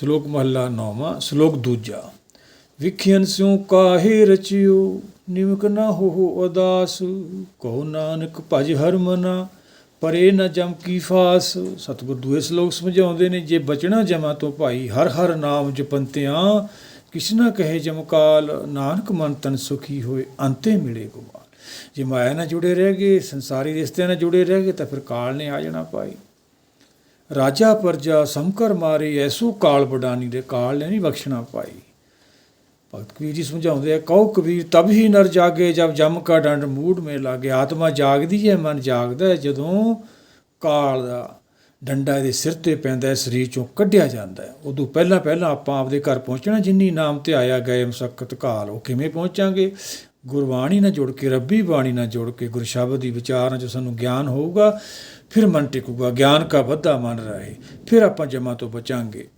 ਸ਼ਲੋਕ ਮਹੱਲਾ ਨੌਵਾਂ, ਸ਼ਲੋਕ ਦੂਜਾ ਵਿਖਿਆਨ ਸਿਉ ਕਾਹੇ ਰਚਿਓ, ਨਿਮਕ ਨਾ ਹੋ ਉਦਾਸ, ਕਹੋ ਨਾਨਕ ਭਜ ਹਰ ਮਨਾ, ਪਰੇ ਨ ਜਮ ਕੀ ਫਾਸ। ਸਤਿਗੁਰ ਦੂਏ ਸ਼ਲੋਕ ਸਮਝਾਉਂਦੇ ਨੇ, ਜੇ ਬਚਣਾ ਜਮਾ ਤੋਂ ਭਾਈ ਹਰ ਹਰ ਨਾਮ ਜਪੰਤਿਆਂ ਕਿਸ ਨਾ ਕਹੇ ਜਮਕਾਲ ਨਾਨਕ ਮਨ ਤਨ ਸੁਖੀ ਹੋਏ ਅੰਤੇ ਮਿਲੇ ਗੁਮਾਲ। ਜੇ ਮਾਇਆ ਨਾਲ ਜੁੜੇ ਰਹਿ ਗਏ, ਸੰਸਾਰੀ ਰਿਸ਼ਤਿਆਂ ਨਾਲ ਜੁੜੇ ਰਹਿ ਗਏ, ਤਾਂ ਫਿਰ ਕਾਲ ਨੇ ਆ ਜਾਣਾ ਭਾਈ। ਰਾਜਾ ਪਰਜਾ ਸਮਕਰ ਮਾਰੇ ਐਸੂ ਕਾਲ ਬਡਾਨੀ ਦੇ ਕਾਲ ਨੇ ਨਹੀਂ ਬਖਸ਼ਣਾ ਪਾਈ। ਭਗਤ ਕਬੀਰ ਜੀ ਸਮਝਾਉਂਦੇ ਆ, ਕਹੋ ਕਬੀਰ, ਤਬ ਹੀ ਨਰ ਜਾਗੇ, ਜਬ ਜਮ ਕਾ ਡੰਡ ਮੂਡ ਮੇ ਲਾਗੇ। ਆਤਮਾ ਜਾਗਦੀ ਹੈ, ਮਨ ਜਾਗਦਾ ਹੈ, ਜਦੋਂ ਕਾਲ ਦਾ ਡੰਡਾ ਦੇ ਸਿਰ ਤੇ ਪੈਂਦਾ ਸਰੀਰ ਚੋਂ ਕੱਢਿਆ ਜਾਂਦਾ ਹੈ। ਉਦੋਂ ਪਹਿਲਾਂ ਪਹਿਲਾਂ ਆਪਾਂ ਆਪਦੇ ਘਰ ਪਹੁੰਚਣਾ, ਜਿੰਨੀ ਨਾਮ ਤੇ ਆਇਆ ਗਏ, ਮਸਕਤ ਕਾਲ, ਉਹ ਕਿਵੇਂ ਪਹੁੰਚਾਂਗੇ? ਗੁਰਬਾਣੀ ਨਾਲ ਜੁੜ ਕੇ, ਰੱਬੀ ਬਾਣੀ ਨਾਲ ਜੁੜ ਕੇ, ਗੁਰ ਸ਼ਬਦ ਦੀ ਵਿਚਾਰਾਂ ਚ ਸਾਨੂੰ ਗਿਆਨ ਹੋਊਗਾ, ਫਿਰ ਮਨ ਟਿਕੂਗਾ, ਗਿਆਨ ਕਾ ਵੱਧਾ ਮਨ ਰਹੇ, ਫਿਰ ਆਪਾਂ ਜਮਾ ਤੋਂ ਬਚਾਂਗੇ।